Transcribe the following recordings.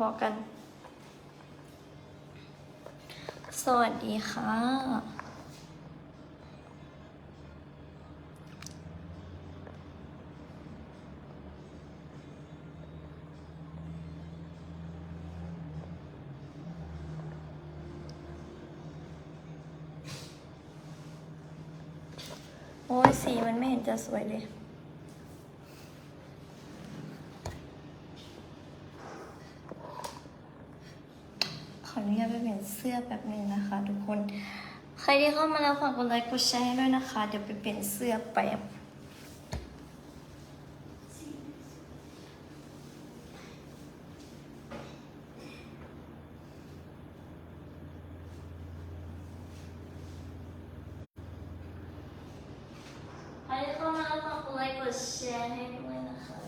พอๆกัน สวัสดีค่ะ โอ้ยสีมันไม่เห็นจะสวยเลย ขออนุญาตไปเปลี่ยนเสื้อ แบบนึงนะคะ ทุกคน ใครที่เข้ามาแล้วฝากกดไลค์กดแชร์ให้ด้วยนะคะ เดี๋ยวไปเปลี่ยนเสื้อแป๊บ ใครที่เข้ามาแล้วฝากกดไลค์กดแชร์ให้ด้วยนะคะ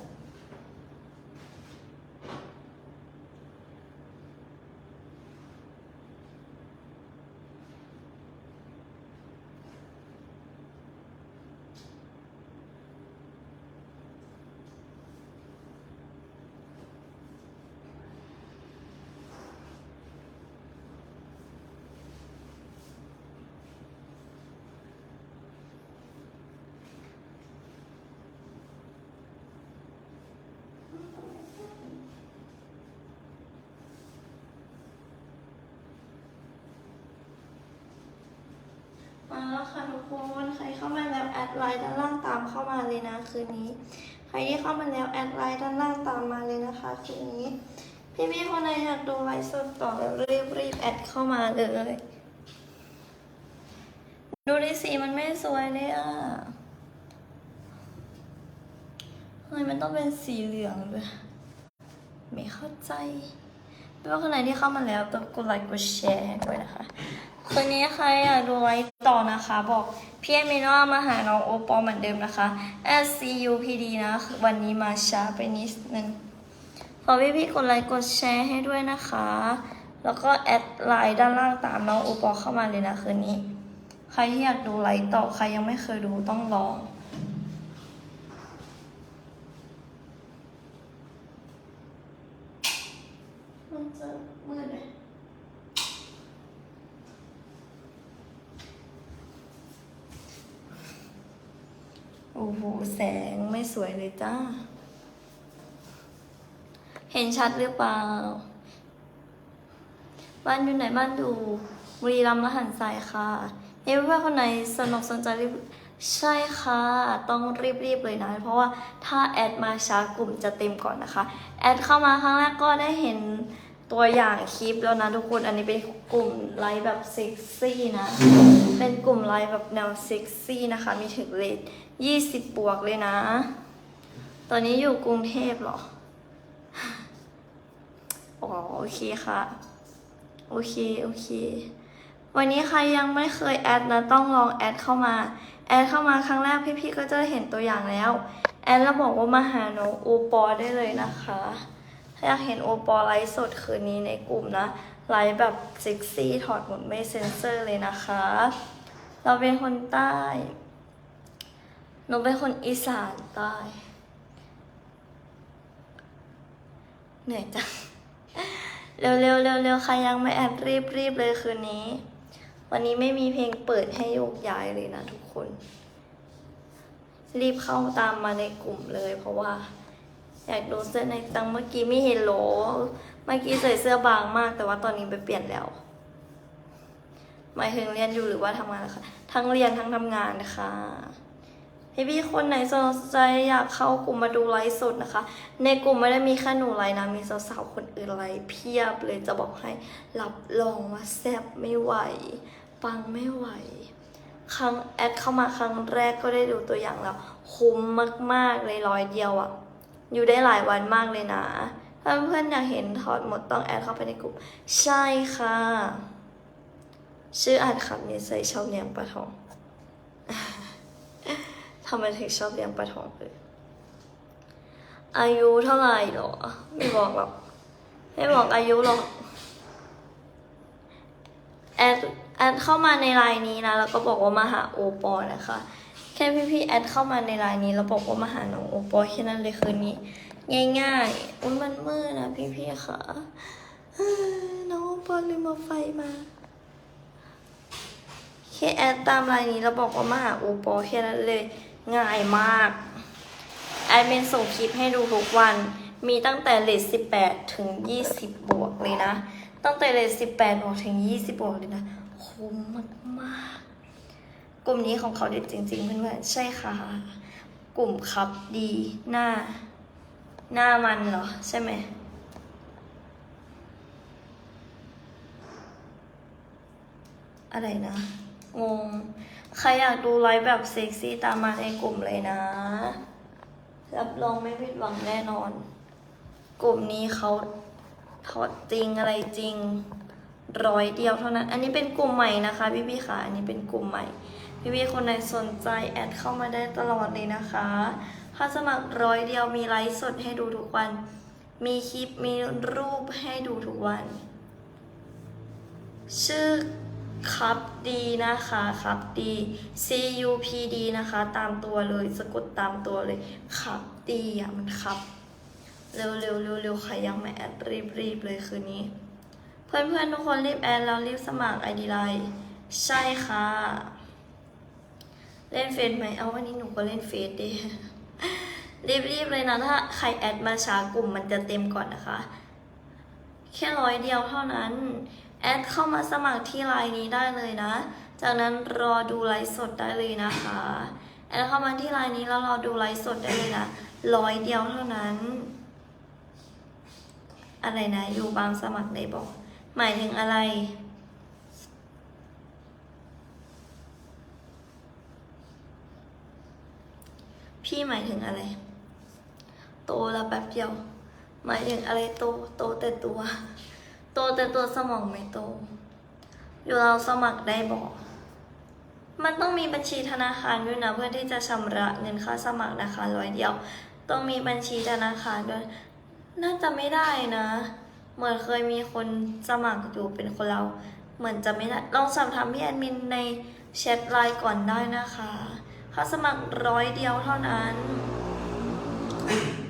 มา แล้วค่ะทุกคนใครเข้ามาแล้วแอดไลน์ด้านล่างตามเข้ามาเลยนะคืนนี้ ใครที่เข้ามาแล้วแอดไลน์ด้านล่างตามมาเลยนะคะคืนนี้ พี่ๆคนไหนอยากดูไลฟ์สดต่อแล้วรีบรีบๆแอดเข้ามาเลย ดูดิสีมันไม่สวยเลยอะทำไมมันต้องเป็นสีเหลืองด้วยไม่เข้าใจไม่ว่าคนไหนที่เข้ามาแล้วต้องกดไลค์กดแชร์ให้ด้วยนะคะ คืนนี้ใครอยากดูไลฟ์ต่อนะคะ บอกพี่เอมินว่ามาหาน้องโอปอลเหมือนเดิมนะคะ S C U P D นะ วันนี้มาช้าไปนิดนึงขอพี่ๆกดไลค์กดแชร์ให้ด้วยนะคะ แล้วก็แอดไลน์ด้านล่างตามน้องโอปอลเข้ามาเลยนะคืนนี้ ใครที่อยากดูไลฟ์ต่อใครยังไม่เคยดูต้องลองมันจะมืดเลย โอ้โห แสงไม่สวยเลยจ้า เห็นชัดหรือเปล่า บ้านอยู่ไหนบ้านดูบุรีรัมย์ละหันทรายค่ะเฮ้ยเพื่อนคนไหนสนุกสนใจรีบใช่ค่ะ ต้องรีบๆเลยนะ เพราะว่าถ้าแอดมาช้ากลุ่มจะเต็มก่อนนะคะ แอดเข้ามาครั้งแรกก็ได้เห็นตัวอย่างคลิปแล้วนะทุกคน อันนี้เป็นกลุ่มไลฟ์แบบเซ็กซี่นะ เป็นกลุ่มไลฟ์แบบแนวเซ็กซี่นะคะ มีถึงเลท ยี่สิบบวกเลยนะ ตอนนี้อยู่กรุงเทพเหรอ อ๋อ โอเคค่ะ โอเค โอเค วันนี้ใครยังไม่เคยแอดนะ ต้องลองแอดเข้ามา แอดเข้ามาครั้งแรกพี่ๆก็จะเห็นตัวอย่างแล้ว แอดแล้วบอกว่ามาหาน้องโอปอได้เลยนะคะ ถ้าอยากเห็นโอปอไลฟ์สดคืนนี้ในกลุ่มนะ ไลฟ์แบบเซ็กซี่ถอดหมดไม่เซ็นเซอร์เลยนะคะ เราเป็นคนใต้ หนูเป็นคนอีสานใต้เหนื่อยจัง เร็วๆเร็วๆเร็วๆใครยังไม่แอดรีบรีบเลยคืนนี้ วันนี้ไม่มีเพลงเปิดให้โยกย้ายเลยนะทุกคน รีบเข้าตามมาในกลุ่มเลย เพราะว่า อยากดูเสื้อในตังเมื่อกี้ไม่เห็นโหล เมื่อกี้ใส่เสื้อบางมาก แต่ว่าตอนนี้ไปเปลี่ยนแล้ว หมายถึงเรียนอยู่หรือว่าทำงานคะทั้งเรียนทั้งทำงานนะคะ พี่พี่ๆคนไหนสนใจอยากเข้ากลุ่มมาดูไลฟ์สดนะคะ ในกลุ่มไม่ได้มีแค่หนูไลฟ์นะ มีสาวๆคนอื่นไลฟ์เพียบเลยจะบอกให้รับรองว่าแซ่บไม่ไหว ปังไม่ไหว ครั้งแอดเข้ามาครั้งแรกก็ได้ดูตัวอย่างแล้ว คุ้มมากๆเลยร้อยเดียวอะอยู่ได้หลายวันมากเลยนะ ถ้าเพื่อนๆอยากเห็นถอดหมดต้องแอดเข้าไปในกลุ่ม ใช่ค่ะ ชื่ออัดคำนี้ใส่ชอบเลี้ยงปลาทอง ทำไมถึงชอบเลี้ยงปลาทองเลยอายุเท่าไหร่หรอ ไม่บอกหรอกไม่บอกอายุหรอกแอดแอดเข้ามาในไลน์นี้นะแล้วก็บอกว่ามาหาโอปอนะคะ แค่พี่ๆแอดเข้ามาในไลน์นี้แล้วบอกว่ามาหาน้องโอปอแค่นั้นเลยคืนนี้ ง่ายๆอุ้ยมันมืดนะพี่ๆค่ะเอ้ยน้อปอลืมเอาไฟมาแค่แอดตามไลน์นี้แล้วบอกว่ามาหาโอปอแค่นั้นเลย ง่ายมาก แอดเมนส่งคลิปให้ดูทุกวัน มีตั้งแต่เลท18ถึง20บบวกเลยนะ ตั้งแต่เลท18บแปดบวกถึง20บบวกเลยนะ คุ้มมากมากๆ กลุ่มนี้ของเขาเด็ดจริงๆเพื่อนๆ ใช่ค่ะ กลุ่มคับดีหน้า หน้ามันเหรอ ใช่ไหมอะไรนะ งง ใครอยากดูไลฟ์แบบเซ็กซี่ตามมาในกลุ่มเลยนะ รับรองไม่ผิดหวังแน่นอน กลุ่มนี้เขาถอดจริงอะไรจริงร้อยเดียวเท่านั้น อันนี้เป็นกลุ่มใหม่นะคะ พี่พี่ค่ะ อันนี้เป็นกลุ่มใหม่ พี่พี่คนไหนสนใจแอดเข้ามาได้ตลอดเลยนะคะ ถ้าสมัครร้อยเดียวมีไลฟ์สดให้ดูทุกวัน มีคลิปมีรูปให้ดูทุกวัน ชื่อ ครับดีนะคะครับดี C U P D นะคะ ตามตัวเลยสะกดตามตัวเลยครับดีอะมันครับ เร็วเร็วเร็วเร็วใครยังไม่แอดรีบรีบเลยคืนนี้ เพื่อนเพื่อนๆทุกคนรีบแอดแล้วรีบสมัครไอดีไลน์ใช่ค่ะ เล่นเฟซไหมเอาวันนี้หนูก็เล่นเฟซดิรีบๆเลยนะถ้าใครแอดมาช้ากลุ่มมันจะเต็มก่อนนะคะ แค่ร้อยเดียวเท่านั้น แอดเข้ามาสมัครที่ไลน์นี้ได้เลยนะ จากนั้นรอดูไลฟ์สดได้เลยนะคะ แอดเข้ามาที่ไลน์นี้แล้วรอดูไลฟ์สดได้เลยนะร้อยเดียวเท่านั้น อะไรนะ อยู่บางสมัครได้บอก หมายถึงอะไรพี่หมายถึงอะไร โตแล้วแป๊บเดียว หมายถึงอะไรโตโตแต่ตัว โตแต่ตัวสมองไม่โต อยู่เราสมัครได้บอก มันต้องมีบัญชีธนาคารด้วยนะเพื่อที่จะชำระเงินค่าสมัครนะคะร้อยเดียว ต้องมีบัญชีธนาคารด้วย น่าจะไม่ได้นะ เหมือนเคยมีคนสมัครอยู่เป็นคนเรา เหมือนจะไม่ได้ ลองสอบถามพี่แอดมินในแชทไลน์ก่อนได้นะคะค่าสมัครร้อยเดียวเท่านั้น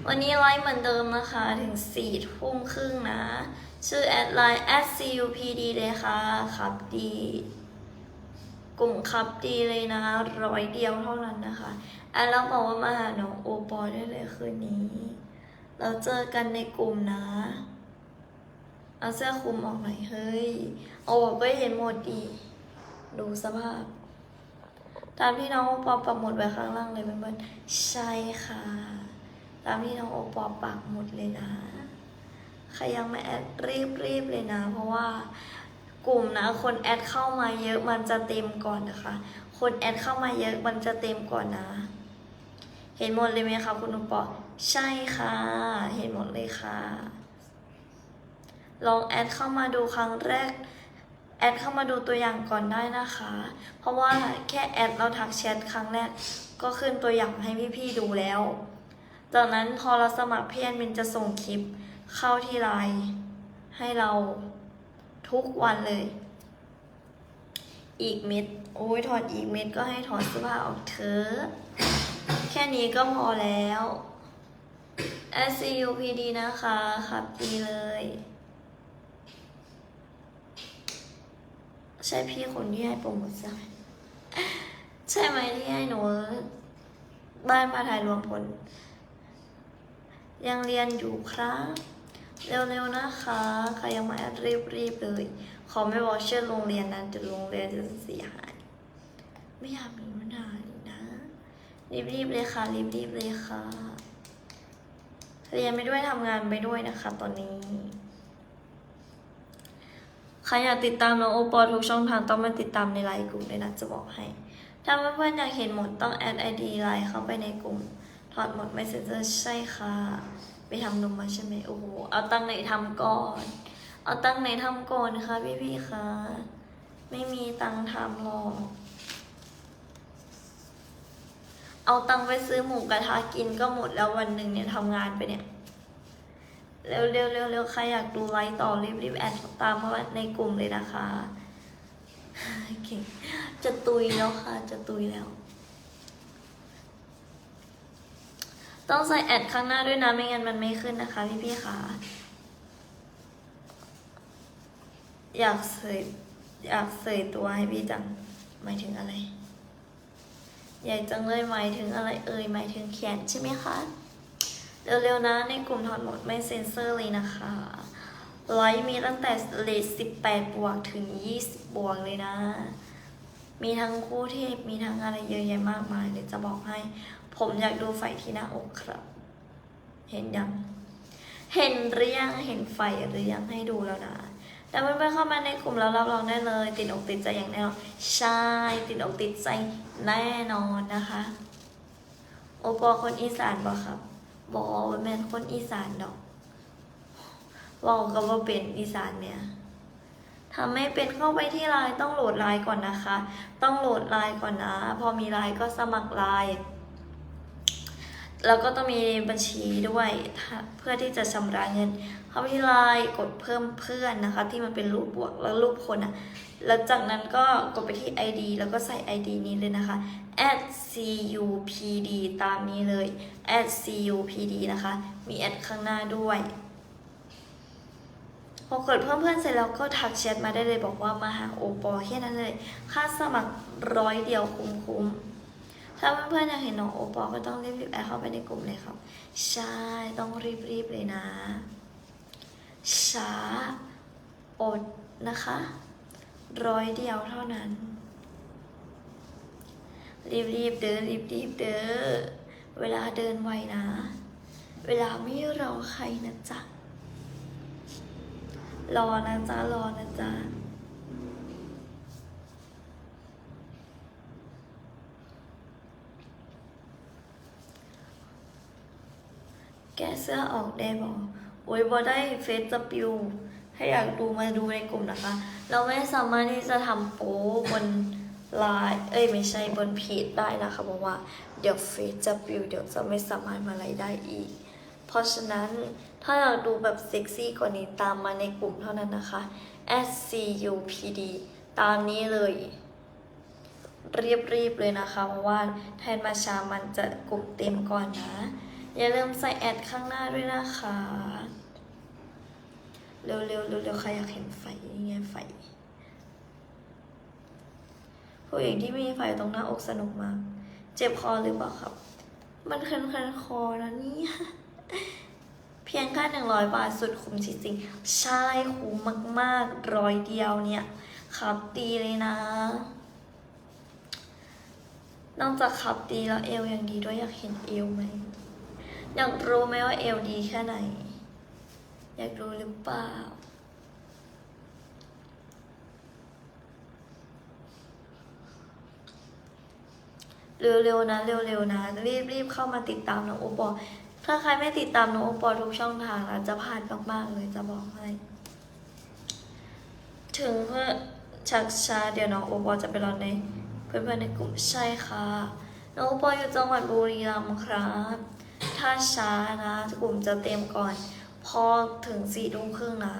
วันนี้ไลฟ์เหมือนเดิมนะคะ ถึงสี่ทุ่มครึ่งนะ ชื่อแอดไลน์ @cupd เลยค่ะครับดี กลุ่มครับดีเลยนะ ร้อยเดียวเท่านั้นนะคะแอดแล้วบอกว่ามาหาน้องโอปอได้เลยคืนนี้ เราเจอกันในกลุ่มนะเอาเสื้อคลุมออกหน่อยเฮ้ย เอาออกก็เห็นหมดดีกดูสภาพ ตามที่น้องโอปอปักหมุดไว้ข้างล่างเลยเพื่อนๆใช่ค่ะ ตามที่น้องโอปอปักหมุดเลยนะ ใครยังไม่แอดรีบรีบเลยนะ เพราะว่ากลุ่มนะ คนแอดเข้ามาเยอะมันจะเต็มก่อนนะคะ คนแอดเข้ามาเยอะมันจะเต็มก่อนนะ เห็นหมดเลยไหมคะคุณโอปอใช่ค่ะ เห็นหมดเลยค่ะ ลองแอดเข้ามาดูครั้งแรกแอดเข้ามาดูตัวอย่างก่อนได้นะคะ เพราะว่าแค่แอดเราทักแชทครั้งแรกก็ขึ้นตัวอย่างให้พี่ๆดูแล้ว จากนั้นพอเราสมัครพี่แอดมินจะส่งคลิป เข้าที่ไลน์ให้เราทุกวันเลย อีกเม็ด โอ้ยถอดอีกเม็ดก็ให้ถอดเสื้อผ้าออกเถอะแค่นี้ก็พอแล้ว SCUPD นะคะครับดีเลย ใช่พี่คนที่ให้โปรโมทใช่ไหมใช่ไหมที่ให้หนูบ้านพาถ่ายรวมผล ยังเรียนอยู่ครับ เร็วๆนะคะ ใครยังไมาแอดรีบๆเลย ขอไม่บอกชื่อโรงเรียนนะจะโรงเรียนจะเสียหาย ไม่อยากมีปัญหาเลยนะ รีบๆเลยค่ะ รีบๆเลยค่ะ เรียนไปด้วยทำงานไปด้วยนะคะ ตอนนี้ ใครอยากติดตามน้องโอปอทุกช่องทางต้องมาติดตามในไลน์กลุ่มเลยนะจะบอกให้ ถ้าเพื่อนๆอยากเห็นหมดต้องแอดไอดีไลน์เข้าไปในกลุ่มถอดหมดไม่เสร็จจะใช่ค่ะ ไปทำนมมาใช่ไหมโอ้โหเอาตังไหนทำก่อน เอาตังไหนทำก่อนคะพี่ๆคะไม่มีตังทำหรอกเอาตังไปซื้อหมูกระทะกินก็หมดแล้ววันหนึ่งเนี่ยทำงานไปเนี่ยเร็วเร็วเร็วเร็วใครอยากดูไลฟ์ต่อรีบรีบแอดตามเข้ามาในกลุ่มเลยนะคะเก่งจะตุยแล้วค่ะ จะตุยแล้ว ต้องใส่แอดข้างหน้าด้วยนะไม่งั้นมันไม่ขึ้นนะคะ พี่พี่ๆค่ะ อยากเสยอยากเสยตัวให้พี่จังหมายถึงอะไรใหญ่จังเลยหมายถึงอะไรเอ่ยหมายถึงแขนใช่ไหมคะเร็วๆนะในกลุ่มถอดหมดไม่เซ็นเซอร์เลยนะคะไลฟ์มีตั้งแต่เลทสิบแปดบวกถึงยี่สิบบวกเลยนะ มีทั้งคู่เทพมีทั้งอะไรเยอะแยะมากมายเดี๋ยวจะบอกให้ ผมอยากดูไฟที่หน้าอกครับ เห็นยัง เห็นหรือยังเห็นไฟหรือยังให้ดูแล้วนะแต่เพื่อนๆเข้ามาในกลุ่มแล้วรับรองได้เลย ติดอกติดใจอย่างแน่นอนใช่ติดอกติดใจแน่นอนนะคะ โอปอคนอีสานบ่ครับบอว่าแมนคนอีสานดอกเว่าก็ว่าเป็นอีสานเนี่ยทำไม่เป็นเข้าไปที่ไลน์ต้องโหลดไลน์ก่อนนะคะ ต้องโหลดไลน์ก่อนนะ พอมีไลน์ก็สมัครไลน์ แล้วก็ต้องมีบัญชีด้วยเพื่อที่จะชำระเงิน เข้าไปที่ไลน์กดเพิ่มเพื่อนนะคะ ที่มันเป็นรูปบวกแล้วรูปคนอะ แล้วจากนั้นก็กดไปที่ ID แล้วก็ใส่ ID นี้เลยนะคะ at cupd ตามนี้เลย at cupd นะคะ มีแอดข้างหน้าด้วยพอกดเพิ่มเพื่อนเสร็จแล้วก็ทักแชทมาได้เลยบอกว่ามาหาโอปอแค่นั้นเลย ค่าสมัครร้อยเดียวคุ้มๆ ถ้าเพื่อนๆอยากเห็นน้องโอปอก็ต้องรีบๆแอดเข้าไปในกลุ่มเลยครับ ใช่ต้องรีบๆเลยนะ ช้าอดนะคะ ร้อยเดียวเท่านั้น รีบๆเดินรีบๆเด้อเวลาเดินไวนะ เวลาไม่รอใครนะจ๊ะรอนะจ๊ะรอนะจ๊ะ แกเสื้อออกได้บอกโอ้ยบอได้เฟซจะปิวถ้าอยากดูมาดูในกลุ่มนะคะ เราไม่สามารถที่จะทำโป๊บนไลน์เอ้ยไม่ใช่บนเพจได้นะคะเพราะว่าเดี๋ยวเฟซจะปิวเดี๋ยวจะไม่สามารถมาไลฟ์ได้อีก เพราะฉะนั้นถ้าอยากดูแบบเซ็กซี่กว่านี้ตามมาในกลุ่มเท่านั้นนะคะ scupd ตามนี้เลยรีบๆเลยนะคะ เพราะว่าแทนมาชามันจะกลุ่มเต็มก่อนนะ อย่าลืมใส่แอดข้างหน้าด้วยนะคะ เร็วๆเร็วๆใครอยากเห็นไฟนี่ไงไฟผู้หญิงที่มีไฟตรงหน้าอกสนุกมาก เจ็บคอหรือเปล่าครับ มันคันคันๆคอนะเนี่ยเพียงแค่หนึ่งร้อยบาทสุดคุ้มจริงๆ ใช่คุ้มมากๆ ร้อยเดียวเนี่ยครับดีเลยนะ นอกจากขับดีแล้วเอวยังดีด้วยอยากเห็นเอวไหม อยากรู้ไหมว่าเอวดีแค่ไหน อยากรู้หรือเปล่า เร็วๆนะเร็วๆนะ รีบๆเข้ามาติดตามน้องโอปอล์ถ้าใครไม่ติดตามน้องโอปอล์ทุกช่องทางนะจะพลาดมากๆเลยจะบอกให้ ถึงเพื่อชักช้าเดี๋ยวน้องโอปอล์จะไปรอในเพื่อนๆในกลุ่มใช่ค่ะน้องโอปอล์อยู่จังหวัดบุรีรัมย์ครับ ถ้าช้านะกลุ่มจะเต็มก่อน พอถึงสี่ทุ่มครึ่งนะ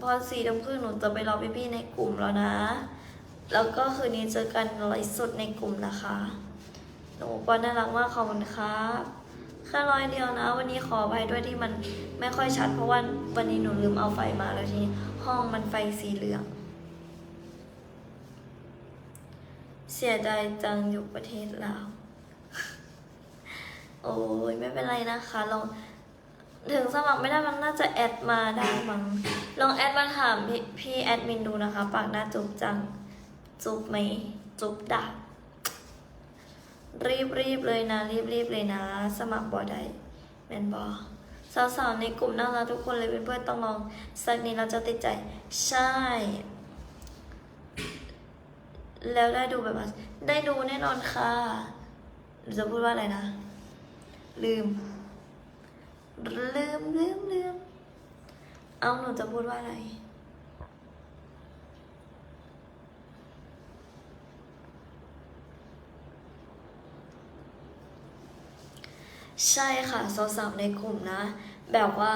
พอสี่ทุ่มครึ่งหนูจะไปรอพี่ๆในกลุ่มแล้วนะ แล้วก็คืนนี้เจอกันไลฟ์สดในกลุ่มนะคะ หนูปอน่ารักมากขอบคุณครับแค่ร้อยเดียวนะ วันนี้ขอไปด้วยที่มันไม่ค่อยชัด เพราะว่าวันนี้หนูลืมเอาไฟมาแล้วทีนี้ห้องมันไฟสีเหลืองเสียดายจังอยู่ประเทศลาว โอ้ยไม่เป็นไรนะคะลองถึงสมัครไม่ได้มันน่าจะแอดมาได้มั้งลองแอดมาถามพี่พี่แอดมินดูนะคะ ปากหน้าจุบจัง จุบไหมจุบดักรีบรีบเลยนะ รีบรีบเลยนะ สมัครบอได้แมนบอสาวๆในกลุ่มน่ารักทุกคนเลยเพื่อนๆต้องลองสักนี้เราจะติดใจ ใช่ แล้วได้ดูแบบว่าได้ดูแน่นอนค่ะจะพูดว่าอะไรนะ ลืม ลืมลืมลืม เอาหนูจะพูดว่าอะไร ใช่ค่ะสาวๆในกลุ่มนะ แบบว่า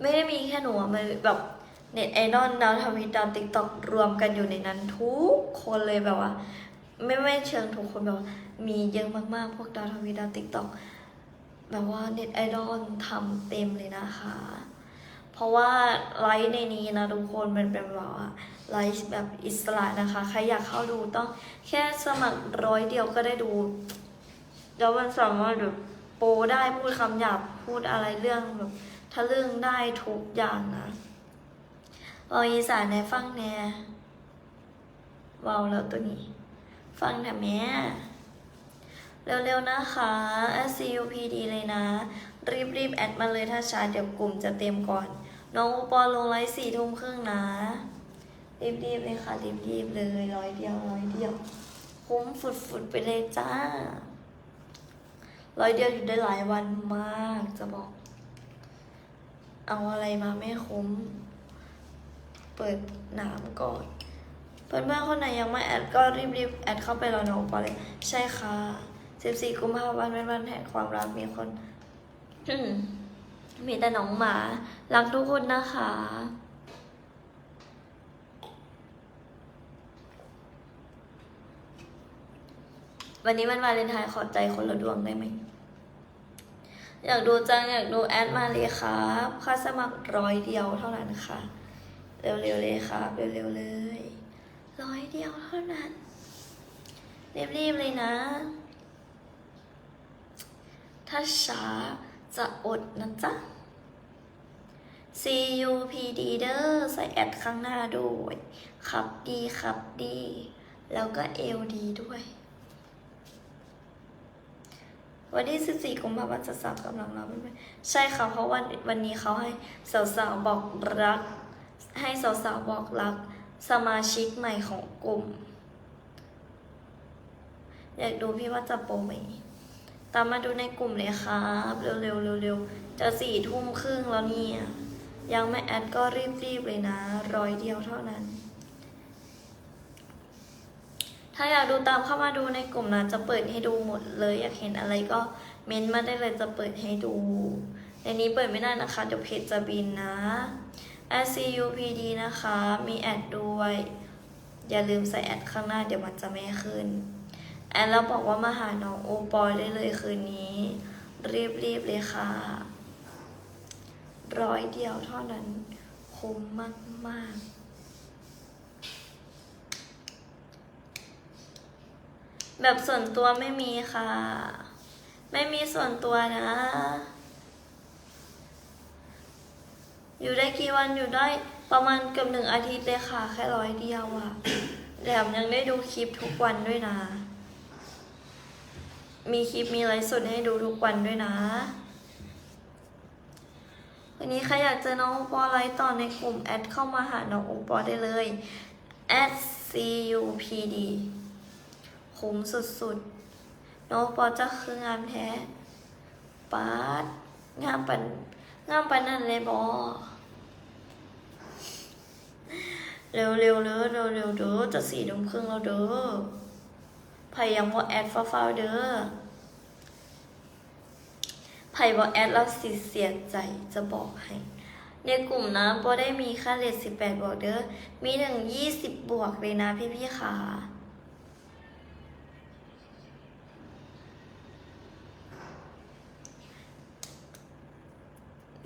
ไม่ได้มีแค่หนูอะมันแบบเน็ตไอดอลดาวทวิตดาวติ๊กต็อกรวมกันอยู่ในนั้นทุกคนเลยแบบว่า ไม่ไม่เชิงทุกคนแบบว่า มีเยอะมากๆ พวกดาวทวีดาวติ๊กต็อกแบบว่าเน็ตไอดอลทำเต็มเลยนะคะ เพราะว่าไลฟ์ในนี้นะทุกคนมันเป็นแบบว่าไลฟ์แบบอิสระนะคะ ใครอยากเข้าดูต้องแค่สมัครร้อยเดียวก็ได้ดู แล้วมันสามารถแบบโปได้พูดคำหยาบพูดอะไรเรื่องแบบทะลึ่งได้ทุกอย่างนะเวาอีสานในฟังแน่เวาแล้วตัวนี้ ฟังแต่แม่ เร็วๆนะคะ SCUPD เลยนะ รีบๆ แอดมาเลยถ้าช้าเดี๋ยวกลุ่มจะเต็มก่อน น้องอุปอลงไลฟ์สี่ทุ่มครึ่งนะ รีบๆ เลยค่ะ รีบๆ เลยร้อยเดียวร้อยเดียว คุ้มฝุดๆ ไปเลยจ้า ร้อยเดียวอยู่ได้หลายวันมากจะบอก เอาอะไรมาไม่คุ้ม เปิดหนามก่อนเพื่อนๆคนไหนยังไม่แอดก็รีบๆ แอดเข้าไปรอน้องปอเลย ใช่ค่ะ 14กุมภาพันธ์เป็นวันแห่งความรักมีคนมีแต่น้องหมา รักทุกคนนะคะ วันนี้มันวาเลนไทน์ขอใจคนละดวงได้ไหม อยากดูจัง อยากดูแอดมาเลยครับค่าสมัครร้อยเดียวเท่านั้นค่ะ เร็วๆเลยครับ เร็วๆเลย ร้อยเดียวเท่านั้นรีบๆเลยนะ ถ้าช้าจะอดนะจ๊ะ CUPD เด้อใส่แอดข้างหน้าด้วยขับดีขับดี แล้วก็เอลดีด้วย วันที่14กุมภาพันธ์จะสาวกำลังเราไม่ใช่ค่ะ เพราะวันวันนี้เขาให้สาวๆบอกรัก ให้สาวๆบอกรัก สมาชิกใหม่ของกลุ่ม อยากดูพี่ว่าจะโปรไหม ตามมาดูในกลุ่มเลยครับ เร็วๆเร็วๆจะสี่ทุ่มครึ่งแล้วเนี่ย ยังไม่แอดก็รีบๆเลยนะ ร้อยเดียวเท่านั้น ถ้าอยากดูตามเข้ามาดูในกลุ่มนะจะเปิดให้ดูหมดเลย อยากเห็นอะไรก็เม้นต์มาได้เลยจะเปิดให้ดู ในนี้เปิดไม่ได้นะคะ เดี๋ยวเพจจะบินนะ SCUPD นะคะ มีแอดด้วย อย่าลืมใส่แอดข้างหน้าเดี๋ยวมันจะไม่ขึ้น แอดแล้วบอกว่ามาหาน้องโอปอยได้เลยคืนนี้ รีบๆเลยค่ะ ร้อยเดียวเท่านั้นคุ้มมากๆแบบส่วนตัวไม่มีค่ะ ไม่มีส่วนตัวนะ อยู่ได้กี่วันอยู่ได้ประมาณเกือบหนึ่งอาทิตย์เลยค่ะ แค่ร้อยเดียวอะแถมยังได้ดูคลิปทุกวันด้วยนะ มีคลิปมีไลฟ์สดให้ดูทุกวันด้วยนะ วันนี้ใครอยากเจอน้องโอปอไลฟ์ต่อในกลุ่มแอดเข้ามาหาน้องโอปอได้เลย @cupd คุ้มสุดๆน้องโอปอจะคืองามแท้ปาดงามปันงามปันนั่นเลยบอเร็วๆเร็วเร็วเร็วเร็วเด้อจะสี่ทุ่มครึ่งแล้วเด้อ ไผ่ยังว่าแอดฟ้าวๆเด้อไผ่บอกแอดแล้วสิเสียใจจะบอกให้ ในกลุ่มนะโบได้มีค่าเลท18บวกเด้อ มีถึง20บบวกเลยนะพี่พี่ๆค่ะ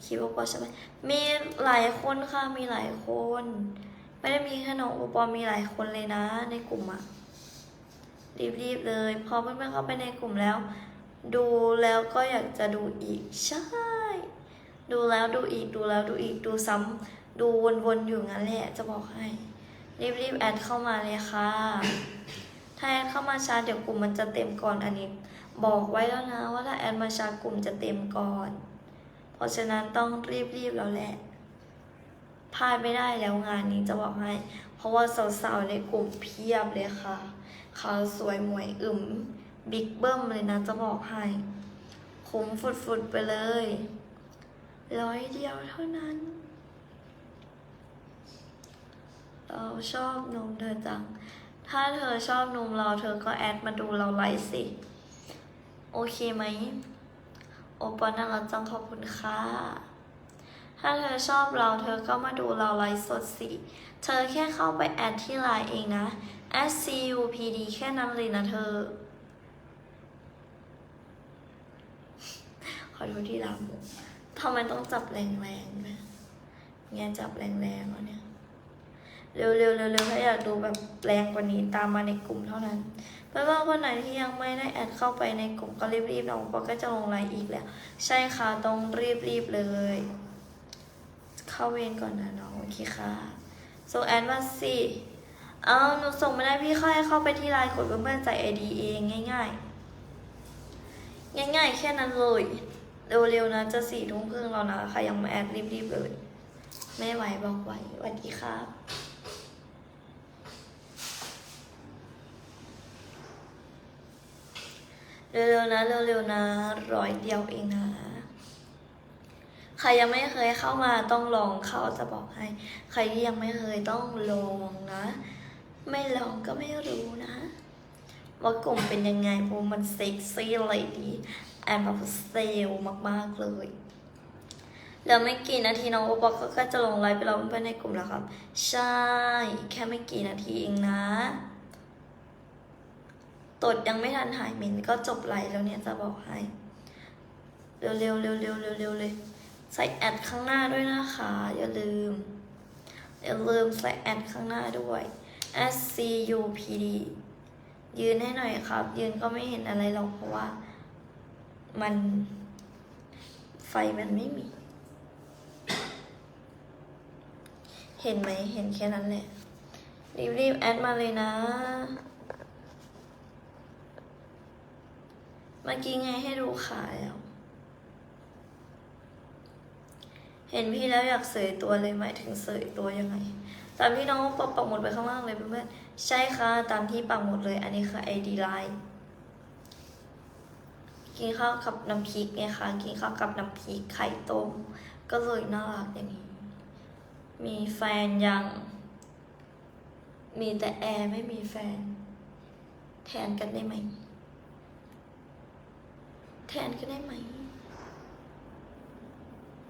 คิดว่าปอใช่ไหมมีหลายคนค่ะ มีหลายคน ไม่ได้มีแค่น้องโอปอมีหลายคนเลยนะ ในกลุ่มอะ รีบๆเลย พอเพื่อนๆเข้าไปในกลุ่มแล้ว ดูแล้วก็อยากจะดูอีกใช่ ดูแล้วดูอีกดูแล้วดูอีกดูซ้ำดูวนๆอยู่งั้นแหละจะบอกให้ รีบๆแอดเข้ามาเลยค่ะ ถ้าแอดเข้ามาช้าเดี๋ยวกลุ่มมันจะเต็มก่อนอันนี้ บอกไว้แล้วนะว่าถ้าแอดมาช้ากลุ่มจะเต็มก่อน เพราะฉะนั้นต้องรีบๆแล้วแหละพลาดไม่ได้แล้วงานนี้จะบอกให้ เพราะว่าสาวๆในกลุ่มเพียบเลยค่ะ เขาสวยหมวยอึมบิ๊กเบิ้มเลยนะจะบอกให้คุ้มฟุดๆไปเลย ร้อยเดียวเท่านั้น เราชอบนมเธอจัง ถ้าเธอชอบนมเราเธอก็แอดมาดูเราไลฟ์สิ โอเคไหม โอปอน่ารักจังขอบคุณค่ะถ้าเธอชอบเราเธอก็มาดูเราไลฟ์สดสิ เธอแค่เข้าไปแอดที่ไลน์เองนะ S C U P D แค่นั้นเลยนะเธอ ขอโทษที่ลามกทำไมต้องจับแรงๆนะไงจับแรงๆวะเนี่ย เร็วๆเร็วๆถ้าอยากดูแบบแรงกว่านี้ตามมาในกลุ่มเท่านั้นเพื่อนๆคนไหนที่ยังไม่ได้แอดเข้าไปในกลุ่มก็รีบๆน้องปอก็จะลงไลน์อีกแล้ว ใช่ค่ะต้องรีบๆเลย เข้าเวรก่อนนะน้องโอเคค่ะส่งแอดมาสิ เอาหนูส่งไม่ได้พี่ค่อยเข้าไปที่ไลน์กดเพื่อนๆใส่ไอดีเองง่าย ๆ ง่าย ๆ แค่นั้นเลยเร็วๆนะจะสี่ทุ่มครึ่งแล้วนะใครยังไม่แอดรีบๆเลยไม่ไหวบอกไหวสวัสดีครับเร็วๆนะเร็วๆนะร้อยเดียวเองนะใครยังไม่เคยเข้ามาต้องลองเข้าจะบอกให้ ใครที่ยังไม่เคยต้องลองนะ ไม่ลองก็ไม่รู้นะ ว่ากลุ่มเป็นยังไงเพราะมันเซ็กซี่เลยดีแอนแบบเซลมากๆเลยแล้วไม่กี่นาทีน้องโอปอลก็จะลงไลฟ์ไปเราเพื่อนๆในกลุ่มแล้วครับ ใช่ แค่ไม่กี่นาทีเองนะตดยังไม่ทันหายเหม็นก็จบไลฟ์แล้วเนี่ยจะบอกให้ เร็วๆเร็วๆเร็วๆเร็วๆเลยใส่แอดข้างหน้าด้วยนะคะ อย่าลืม อย่าลืมใส่แอดข้างหน้าด้วย S C U P D ยืนให้หน่อยครับ ยืนก็ไม่เห็นอะไรหรอกเพราะว่ามันไฟมันไม่มี เห็นไหมเห็นแค่นั้นแหละรีบๆแอดมาเลยนะ เมื่อกี้ไงให้ดูขาแล้ว เห็นพี่แล้วอยากเสยตัวเลยหมายถึงเสยตัวยังไง ตามที่น้องปปักหมดไปข้างล่างเลยเพื่อนๆใช่ค่ะตามที่ปักหมดเลย อันนี้คือ ID line กินข้าวกับน้ำพริกไงคะกินข้าวกับน้ำพริกไข่ต้ม ก็เลยน่ารักอย่างนี้ มีแฟนยัง มีแต่แอร์ไม่มีแฟน แทนกันได้ไหม แทนกันได้ไหม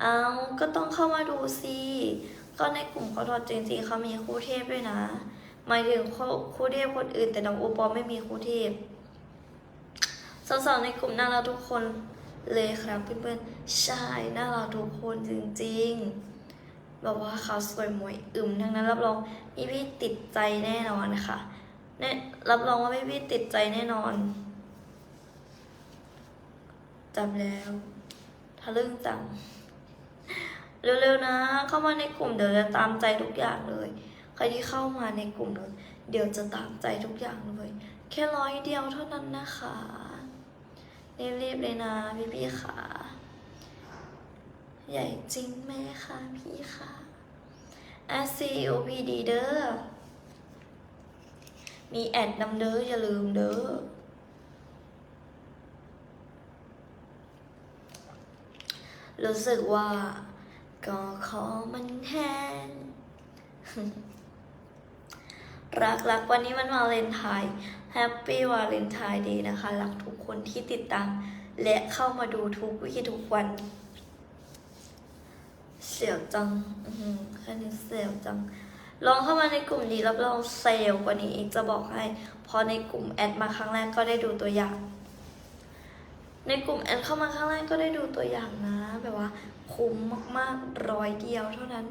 เอาก็ต้องเข้ามาดูสิ ก็ในกลุ่มเขาทอดจริงๆเขามีคู่เทพด้วยนะหมายถึงคู่คู่เทพคนอื่น แต่น้องโอปอไม่มีคู่เทพสาวๆในกลุ่มน่ารักทุกคนเลยครับเพื่อนๆใช่น่ารักทุกคนจริงๆแบบว่าเขาสวยมวยอึมทั้งนั้นรับรองพี่พี่ติดใจแน่นอนค่ะแน่รับรองว่าพี่พี่ติดใจแน่นอนจำแล้วทะลึ่งจัง เร็วๆนะ เข้ามาในกลุ่มเดี๋ยวจะตามใจทุกอย่างเลย ใครที่เข้ามาในกลุ่มเดี๋ยวจะตามใจทุกอย่างเลย แค่ร้อยเดียวเท่านั้นนะคะรีบๆเลยนะพี่พี่ๆค่ะใหญ่จริงแม่ค่ะพี่ค่ะ S C O P D เด้อ มีแอดนำเด้ออย่าลืมเด้อ รู้สึกว่า ก็ขอมันแห้ง รักรักวันนี้มันวาเลนไทน์แฮปปี้วาเลนไทน์ดีนะคะ รักทุกคนที่ติดตาม และเข้ามาดูทุกวิคทุกวัน เสียวจังอือหือแค่นี้เสียวจัง ลองเข้ามาในกลุ่มดีรับรองเซลกว่านี้อีกจะบอกให้ พอในกลุ่มแอดมาครั้งแรกก็ได้ดูตัวอย่างในกลุ่มแอดเข้ามาครั้งแรกก็ได้ดูตัวอย่างนะ แบบว่า คุ้มมากๆร้อยเดียวเท่านั้น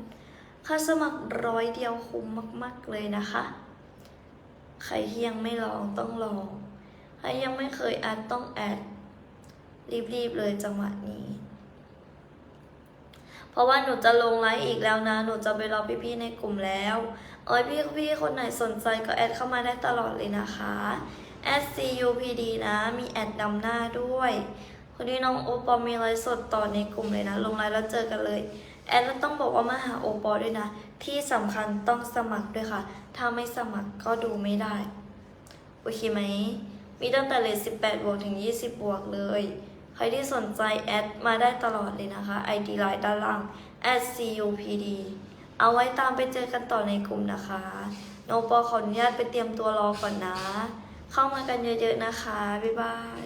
ค่าสมัครร้อยเดียวคุ้มมากๆเลยนะคะ ใครที่ยังไม่ลองต้องลอง ใครยังไม่เคยแอดต้องแอด รีบๆเลยจังหวะนี้ เพราะว่าหนูจะลงไลฟ์อีกแล้วนะ หนูจะไปรอพี่ๆในกลุ่มแล้ว เอ้ยพี่ๆคนไหนสนใจก็แอดเข้ามาได้ตลอดเลยนะคะ S C U P D นะ มีแอดนำหน้าด้วย คนที่น้องโอปอมีไลฟ์สดต่อในกลุ่มเลยนะ ลงไลฟ์แล้วเจอกันเลย แอดต้องบอกว่ามาหาโอปอด้วยนะ ที่สำคัญต้องสมัครด้วยค่ะ ถ้าไม่สมัครก็ดูไม่ได้ โอเคไหม มีตั้งแต่เลท18 บวกถึง 20 บวกเลย ใครที่สนใจแอดมาได้ตลอดเลยนะคะ ID ไลน์ด้านล่าง @cupd เอาไว้ตามไปเจอกันต่อในกลุ่มนะคะ โนปอขออนุญาตไปเตรียมตัวรอก่อนนะ เข้ามากันเยอะๆนะคะ บ๊ายบาย